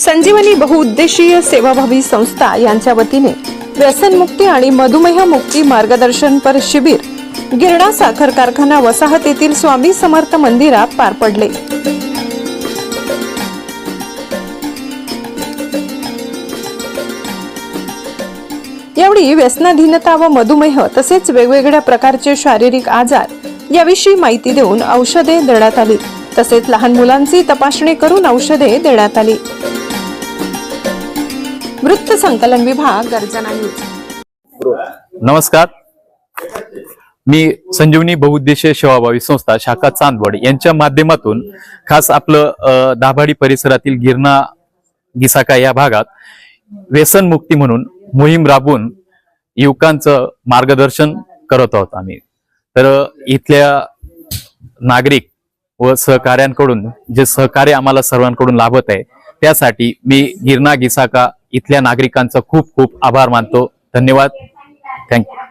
संजीवनी बहुउद्देशीय सेवाभावी संस्था यांच्या वतीने व्यसनमुक्ती आणि मधुमेह मुक्ती मार्गदर्शनपर शिबिर गिरणा साखर कारखाना वसाहतीतील स्वामी समर्थ मंदिरात पार पडले. यावेळी व्यसनाधीनता व मधुमेह तसेच वेगवेगळ्या प्रकारचे शारीरिक आजार याविषयी माहिती देऊन औषधे देण्यात आली. तसेच लहान मुलांची तपासणी करून औषधे देण्यात आली. वृत्त संकलन विभाग गर्जना न्यूज. नमस्कार. मी संजीवनी बहुउद्देशीय सेवाभावी संस्था शाखा चांदवड यांच्या माध्यमातून खास आपलं दाभाडी परिसरातील गिरणा गिसाका या भागात व्यसन मुक्ती म्हणून मोहीम राबवून युवकांचं मार्गदर्शन करत आहोत आम्ही. तर इथल्या नागरिक व सहकाऱ्यांकडून जे सहकार्य आम्हाला सर्वांकडून लाभत आहे त्यासाठी मी गिरणा गिसाका इथल्या नागरिकांचा खूप खूप आभार मानतो. धन्यवाद. थँक्यू